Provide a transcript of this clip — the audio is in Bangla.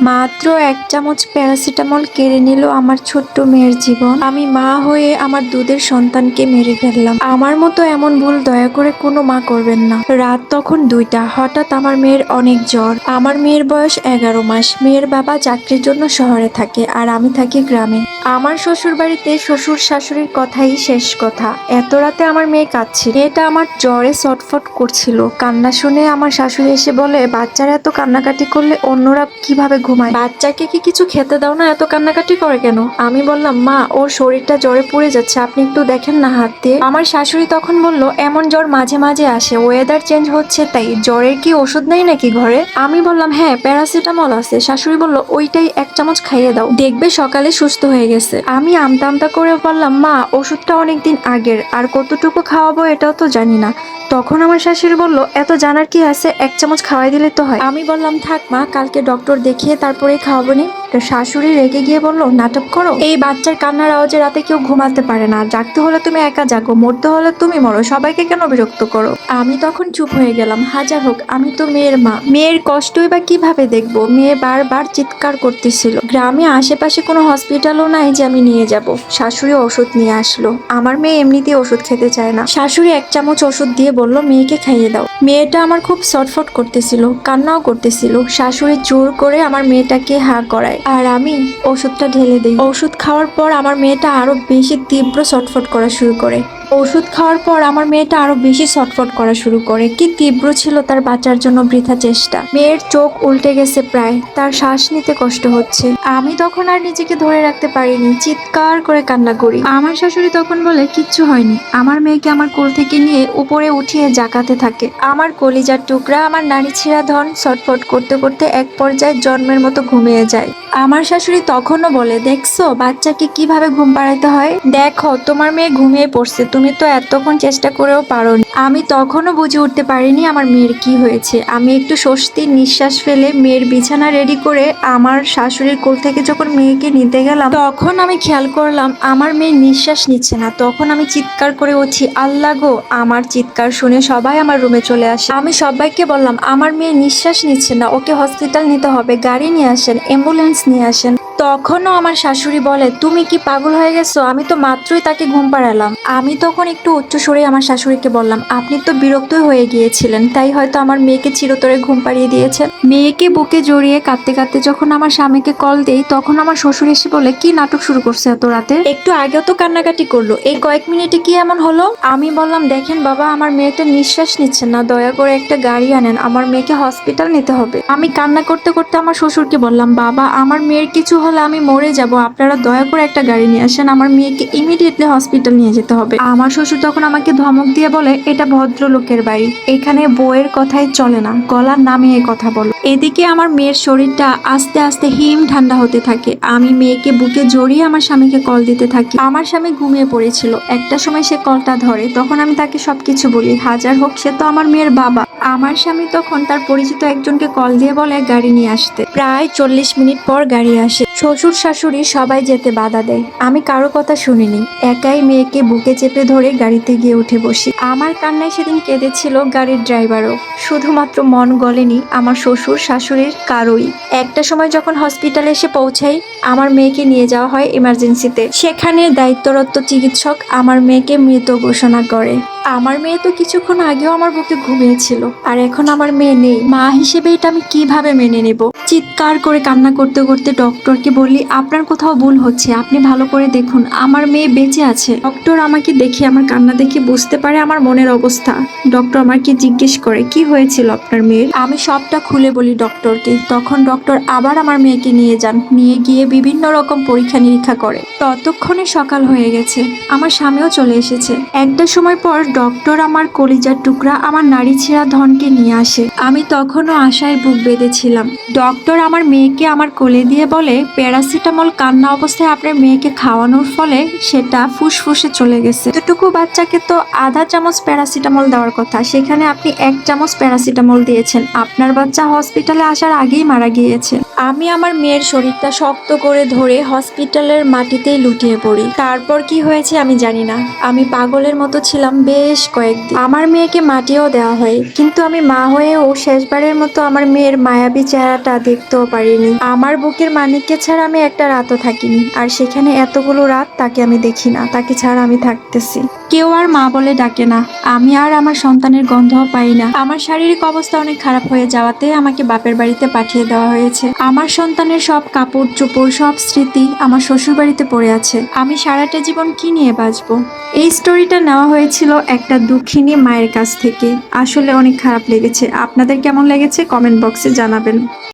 মাত্র এক চামচ প্যারাসিটামল কেড়ে নিল আমার ছোট্ট মেয়ের জীবন। আমি মা হয়ে আমার দুধের সন্তানকে মেরে ফেললাম। আমার মতো এমন ভুল দয়া করে কোনো মা করবেন না। রাত তখন দুইটা। হঠাৎ আমার মেয়ের অনেক জ্বর। আমার মেয়ের বয়স এগারো মাস। মেয়ের বাবা চাকরির জন্য শহরে থাকে আর আমি থাকি গ্রামে। আমার শ্বশুর বাড়িতে শ্বশুর শাশুড়ির কথাই শেষ কথা। এত রাতে আমার মেয়ে কাঁদছিল। এটা আমার জ্বরে ছটফট করছিল। কান্না শুনে আমার শাশুড়ি এসে বলে, বাচ্চারা এত কান্নাকাটি করলে অন্যরা কীভাবে ঘুমায়। বাচ্চাকে কি কিছু খেতে দাও না? এত কান্নাকাটি করে কেন? আমি বললাম, মা, ওর শরীরটা জ্বরে পড়ে যাচ্ছে। আপনি একটু দেখেন না হাত দিয়ে। আমার শাশুড়ি তখন বলল, এমন জ্বর মাঝে মাঝে আসে। ওয়েদার চেঞ্জ হচ্ছে তাই। জ্বরের কি ওষুধ নেই নাকি ঘরে? আমি বললাম হ্যাঁ প্যারাসিটামল আছে। শাশুড়ি বলল, ওইটাই এক চামচ খাইয়ে দাও। দেখবে সকালে সুস্থ হয়ে গেছে। আমি আমতা আমতা করে বললাম, মা, ওষুধটা অনেকদিন আগের। আর কতটুকু খাওয়াবো এটাও তো জানি না। তখন আমার শাশুড়ি বলল, এত জানার কি আছে? এক চামচ খাওয়াই দিলে তো হয়। আমি বললাম, থাক মা, কালকে ডক্টর দেখিয়ে তারপরে খাওয়াবো নি। তো শাশুড়ি রেগে গিয়ে বলল, নাটক করো? এই বাচ্চার কান্নার আওয়াজে রাতে কেউ ঘুমাতে পারে না। জাগতে হলে তুমি একা জাগো, মরতে হলে তুমি মরো, সবাইকে কেন বিরক্ত করো? আমি তখন চুপ হয়ে গেলাম। হাজার হোক, আমি তো মেয়ের মা। মেয়ের কষ্টই বা কীভাবে দেখব? মেয়ে বারবার চিৎকার করতেছিল। গ্রামে আশেপাশে কোনো হসপিটালও নাই যে আমি নিয়ে যাব। শাশুড়ি ওষুধ নিয়ে আসলো। আমার মেয়ে এমনিতেই ওষুধ খেতে চায় না। শাশুড়ি এক চামচ ওষুধ দিয়ে বলল, মেয়েকে খাইয়ে দাও। মেয়েটা আমার খুব সটফট করতেছিল, কান্নাও করতেছিল। শাশুড়ি জোর করে আমার মেয়েটাকে হা করায়। আর আমি ওষুধটা ঢেলে দিই। ওষুধ খাওয়ার পর আমার মেয়েটা আরও বেশি তীব্র ছটফট করা শুরু করে। ওষুধ খাওয়ার পর আমার মেয়েটা আরও বেশি ছটফট করা শুরু করে। কি তীব্র ছিল তার বাঁচার জন্য বৃথা চেষ্টা। মেয়ের চোখ উল্টে গেছে প্রায়। তার শ্বাস নিতে কষ্ট হচ্ছে। আমি তখন আর নিজেকে ধরে রাখতে পারিনি। চিৎকার করে কান্না করি। আমার শাশুড়ি তখন বলে, কিচ্ছু হয়নি। আমার মেয়েকে আমার কোল থেকে নিয়ে উপরে উঠিয়ে জাকাতে থাকে। আমার কলিজার টুকরা, আমার নারী ছিঁড়া ধন ছটফট করতে করতে এক পর্যায়ে জন্মের মতো ঘুমিয়ে যায়। আমার শাশুড়ি তখনও বলে, দেখছ, বাচ্চাকে কীভাবে ঘুম পাড়াইতে হয়? দেখো, তোমার মেয়ে ঘুমিয়ে পড়ছে, তুমি তো এতক্ষণ চেষ্টা করেও পারো আমি তখনও বুঝে উঠতে পারিনি আমার মেয়ের কি হয়েছে। আমি একটু স্বস্তির নিঃশ্বাস ফেলে মেয়ের বিছানা রেডি করে আমার শাশুড়ির কোল থেকে যখন মেয়েকে নিতে গেলাম, তখন আমি খেয়াল করলাম, আমার মেয়ে নিঃশ্বাস নিচ্ছে না। তখন আমি চিৎকার করে উঠি, আল্লাহ গো! আমার চিৎকার শুনে সবাই আমার রুমে চলে আসে। আমি সবাইকে বললাম, আমার মেয়ে নিঃশ্বাস নিচ্ছে না, ওকে হসপিটাল নিতে হবে, গাড়ি নিয়ে আসেন, অ্যাম্বুলেন্স নিয়ে আসেন। তখনও আমার শাশুড়ি বলে, তুমি কি পাগল হয়ে গেছো? আমি তো মাত্রই তাকে ঘুম পাড়ালাম। আমি তখন একটু উচ্চ সুরে আমার শাশুড়িকে বললাম, আপনি তো বিরক্ত হয়ে গিয়েছিলেন, তাই হয়তো আমার মেয়েকে চিরতরে ঘুম পাড়িয়ে দিয়েছেন মেয়েকে বুকে জড়িয়ে কাঁদতে কাঁদতে যখন আমার স্বামীকে কল দেই, তখন আমার শ্বশুর এসে বলে, কি নাটক শুরু করছে এত রাতে? একটু আগেও তো কান্নাকাটি করল, এই কয়েক মিনিটে কি এমন হলো? আমি বললাম, দেখেন বাবা, আমার মেয়েটা নিঃশ্বাস নিচ্ছে না, দয়া করে একটা গাড়ি আনেন, আমার মেয়েকে হসপিটাল নিতে হবে। আমি কান্না করতে করতে আমার শ্বশুরকে বললাম, বাবা, আমার মেয়ের কিছু হলে আমি মরে যাব। আপনারা দয়া করে একটা গাড়ি নিয়ে আসেন। আমার মেয়েকে ইমিডিয়েটলি হসপিটাল নিয়ে যেতে হবে। আমার শ্বশুর তখন আমাকে ধমক দিয়ে বলে, এটা ভদ্রলোকের বাড়ি। এখানে বইয়ের কথাই চলে না। গলার নামিয়ে কথা বলো। এদিকে আমার মেয়ের শরীরটা আস্তে আস্তে হিম ঠান্ডা হতে থাকে। আমি মেয়েকে বুকে জড়িয়ে আমার স্বামীকে কল দিতে থাকি। আমার স্বামী ঘুমিয়ে পড়েছিল। একটা সময় সে কলটা ধরে, তখন আমি তাকে সবকিছু বলি। হাজার হোক, সে তো আমার মেয়ের বাবা। আমার স্বামী তখন তার পরিচিত একজনকে কল দিয়ে বলে, গাড়ি নিয়ে আসতে। প্রায় চল্লিশ মিনিট পর গাড়ি আসে। শ্বশুর শাশুড়ি সবাই যেতে বাধা দেয়। আমি কারও কথা শুনিনি। একাই মেয়েকে বুকে চেপে ধরে গাড়িতে গিয়ে উঠে বসি। আমার কান্নায় সেদিন কেঁদেছিল গাড়ির ড্রাইভারও। শুধুমাত্র মন গলেনি, আমার শ্বশুর শাশুড়ির কারোই। একটা সময় যখন হসপিটালে এসে পৌঁছাই, আমার মেয়েকে নিয়ে যাওয়া হয় ইমার্জেন্সিতে সেখানে দায়িত্বরত চিকিৎসক আমার মেয়েকে মৃত ঘোষণা করে। আমার মেয়ে তো কিছুক্ষণ আগেও আমার বুকে ঘুমিয়েছিল, আর এখন আমার মেয়ে নেই। মা হিসেবে এটা আমি কীভাবে মেনে নেব? চিৎকার করে কান্না করতে করতে ডক্টরকে বললি, আপনার কোথাও ভুল হচ্ছে, আপনি ভালো করে দেখুন, আমার মেয়ে বেঁচে আছে। ডক্টর আমাকে দেখে আমার কান্না দেখে বুঝতে পারে আমার মনের অবস্থা। ডক্টর আমাকে জিজ্ঞেস করে, কি হয়েছিল আপনার মেয়ের? আমি সবটা খুলে বলি ডক্টরকে। তখন ডক্টর আবার আমার মেয়েকে নিয়ে যান, নিয়ে গিয়ে বিভিন্ন রকম পরীক্ষা নিরীক্ষা করে। ততক্ষণে সকাল হয়ে গেছে, আমার স্বামীও চলে এসেছে। একটা সময় পর ডক্টর আমার কলিজার টুকরা আমার নারী ছেঁড়া ধনকে নিয়ে আসে। আমি তখনও আশায় বুক বেঁধেছিলাম। ডক্টর আমার মেয়েকে আমার কোলে দিয়ে বলে, প্যারাসিটামল কান্না অবস্থায় আপনার মেয়েকে খাওয়ানোর ফলে সেটা ফুসফুসে চলে গেছে। এতটুকু বাচ্চাকে তো আধা চামচ প্যারাসিটামল দেওয়ার কথা। সেখানে আপনি এক চামচ প্যারাসিটামল দিয়েছেন। আপনার বাচ্চা হসপিটালে আসার আগেই মারা গিয়েছে। আমি আমার মেয়ের শরীরটা শক্ত করে ধরে হসপিটালের মাটিতেই লুটিয়ে পড়ি। তারপর কি হয়েছে আমি জানি না। আমি পাগলের মতো ছিলাম, বেশ বেশ কয়েকদিন। আমার মেয়েকে মাটিও দেওয়া হয়, কিন্তু আমি মা হয়েও শেষবারের মতো আমার মেয়ের মায়াবী চেহারাটা দেখতেও পারিনি। আমার বুকের মানিককে ছাড়া আমি একটা রাতও থাকিনি, আর সেখানে এতগুলো রাত তাকে আমি দেখি না, তাকে ছাড়া আমি থাকতেছি। কেউ আর মা বলে ডাকে না, আমি আর আমার সন্তানের গন্ধও পাই না। আমার শারীরিক অবস্থা অনেক খারাপ হয়ে যাওয়াতে আমাকে বাপের বাড়িতে পাঠিয়ে দেওয়া হয়েছে। আমার সন্তানের সব কাপড় চোপড় সব স্মৃতি আমার শ্বশুর বাড়িতে পড়ে আছে। আমি সারাটা জীবন কি নিয়ে বাঁচবো? এই স্টোরিটা নেওয়া হয়েছিল একটা দুঃখিনী মায়ের কাছ থেকে। আসলে অনেক খারাপ লেগেছে। আপনাদের কেমন লেগেছে? কমেন্ট বক্সে জানাবেন।